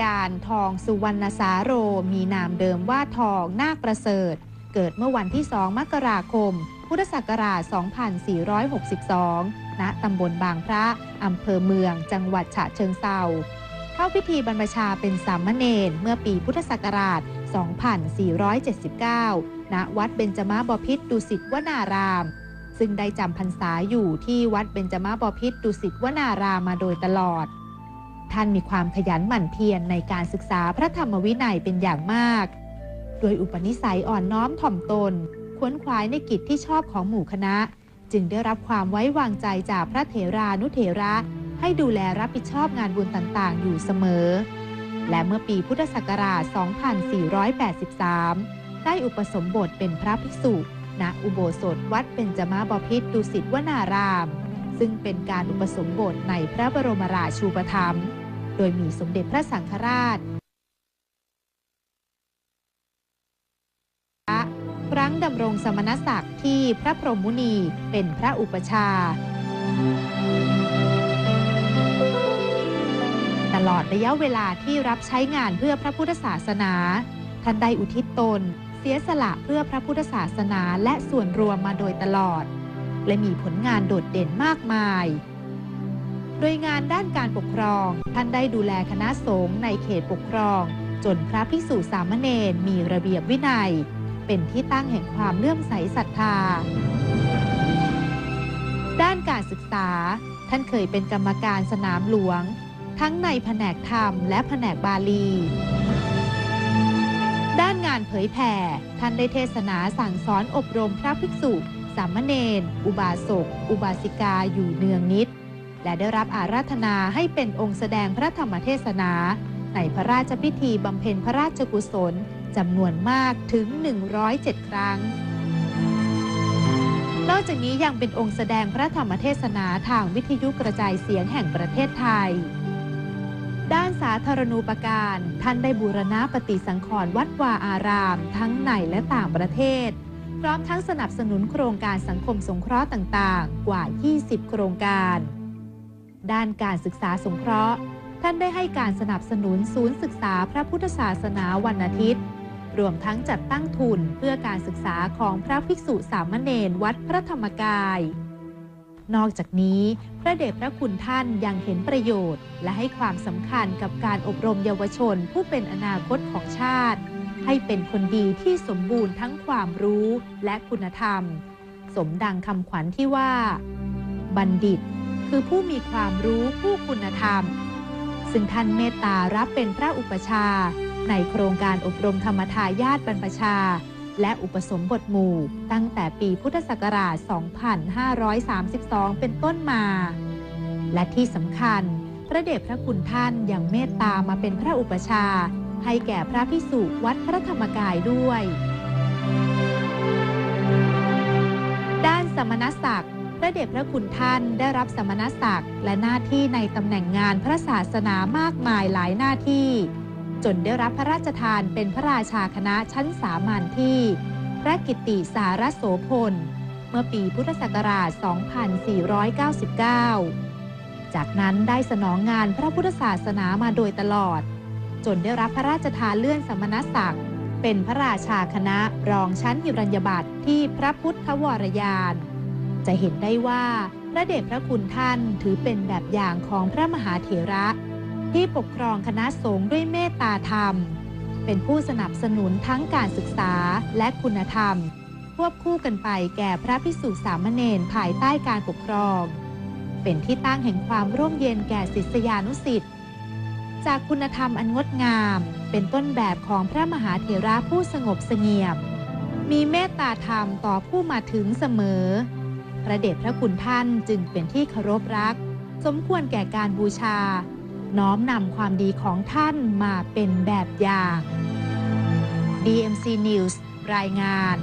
ยานทองสุวรรณสาโร มีนามเดิมว่าทองนาคประเสริฐ เกิดเมื่อวันที่ 2 มกราคม พุทธศักราช 2462 ณ ตำบลบางพระอำเภอเมือง จังหวัดฉะเชิงเทราเข้าพิธีบรรพชาเป็นสามเณรเมื่อปีพุทธศักราช 2479 ณ วัดเบญจมาบพิตรดุสิตวนาราม ซึ่งได้จำพรรษาอยู่ที่วัดเบญจมาบพิตรดุสิตวนารามมาโดยตลอด ท่านมีความขยันหมั่นเพียรในการศึกษาพระธรรมวินัยเป็นอย่างมาก โดยอุปนิสัยอ่อนน้อมถ่อมตนขวนขวายในกิจที่ชอบของหมู่คณะ จึงได้รับความไว้วางใจจากพระเถรานุเถระ ให้ดูแลรับผิดชอบงานบุญต่างๆ อยู่เสมอ และเมื่อปีพุทธศักราช 2483 ได้อุปสมบทเป็นพระภิกษุณอุโบสถวัดเบญจมาบพิตรดุสิตวนาราม ซึ่งเป็นการอุปสมบทในพระบรมราชูปถัมภ์โดยมีสมเด็จพระสังฆราช ครั้งดำรงสมณศักดิ์ที่พระพรหมมุนีเป็นพระอุปชา ตลอดระยะเวลาที่รับใช้งานเพื่อพระพุทธศาสนา ท่านได้อุทิศตน เสียสละเพื่อพระพุทธศาสนาและส่วนรวมมาโดยตลอด และมีผลงานโดดเด่นมากมาย โดยงานด้านการปกครอง ท่านได้ดูแลคณะสงฆ์ในเขตปกครอง จนพระภิกษุสามเณรมีระเบียบวินัย เป็นที่ตั้งแห่งความเลื่อมใสศรัทธา ด้านการศึกษา ท่านเคยเป็นกรรมการสนามหลวง ทั้งในแผนกธรรมและแผนกบาลีด้านงานเผยแผ่ ท่านได้เทศนาสั่งสอนอบรมพระภิกษุ สามเณรอุบาสก อุบาสิกาอยู่เนืองนิด และได้รับอาราธนาให้เป็นองค์แสดงพระธรรมเทศนา ในพระราชพิธีบำเพ็ญพระราชกุศลจำนวนมากถึง 107 ครั้ง นอกจากนี้ยังเป็นองค์แสดงพระธรรมเทศนาทางวิทยุกระจายเสียงแห่งประเทศไทย ด้านสาธารณูปการ ท่านได้บูรณะปฏิสังขรณ์วัดวาอาราม ทั้งในและต่างประเทศ พร้อมทั้งสนับสนุนโครงการสังคมสงเคราะห์ต่างๆ กว่า 20 โครงการ ด้านการศึกษาสงเคราะห์ ท่านได้ให้การสนับสนุนศูนย์ศึกษาพระพุทธศาสนาวันอาทิตย์ รวมทั้งจัดตั้งทุนเพื่อการศึกษาของพระภิกษุสามเณรวัดพระธรรมกาย นอกจากนี้ พระเดชพระคุณท่านยังเห็นประโยชน์ และให้ความสำคัญกับการอบรมเยาวชนผู้เป็นอนาคตของชาติ ให้เป็นคนดีที่สมบูรณ์ทั้งความรู้และคุณธรรม สมดังคำขวัญที่ว่า บัณฑิต คือผู้มีความรู้ผู้คุณธรรม ซึ่งท่านเมตตารับเป็นพระอุปชา ในโครงการอบรมธรรมทายาทบรรพชา และอุปสมบทหมู่ ตั้งแต่ปีพุทธศักราช 2532 เป็นต้นมา และที่สำคัญ พระเดชพระคุณท่านยังเมตตามาเป็นพระอุปชา ให้แก่พระพิสุวัดพระธรรมกายด้วย ด้านสมณศักดิ์พระเดชพระคุณท่านได้รับสมณศักดิ์และหน้าที่ในตำแหน่งงานพระศาสนามากมายหลายหน้าที่ จนได้รับพระราชทานเป็นพระราชาคณะชั้นสามัญที่ พระกิตติสารโสพล เมื่อปีพุทธศักราช 2499 จากนั้นได้สนองงานพระพุทธศาสนามาโดยตลอด จนได้รับพระราชทานเลื่อนสมณศักดิ์ เป็นพระราชาคณะรองชั้นหิรัญญบัตรที่พระพุทธวรยาน จะเห็นได้ว่าพระเดชพระคุณท่านถือเป็นแบบอย่างของพระมหาเถระ ที่ปกครองคณะสงฆ์ด้วยเมตตาธรรม เป็นผู้สนับสนุนทั้งการศึกษาและคุณธรรม ควบคู่กันไปแก่พระพิสุสามเณรภายใต้การปกครอง เป็นที่ตั้งแห่งความร่มเย็นแก่ศิษยานุสิษย์ จากคุณธรรมอันงดงาม เป็นต้นแบบของพระมหาเถระผู้สงบเสงี่ยม มีเมตตาธรรมต่อผู้มาถึงเสมอ พระเดชพระคุณท่านจึงเป็นที่เคารพรัก สมควรแก่การบูชา น้อมนำความดีของท่านมาเป็นแบบอย่าง DMC News รายงาน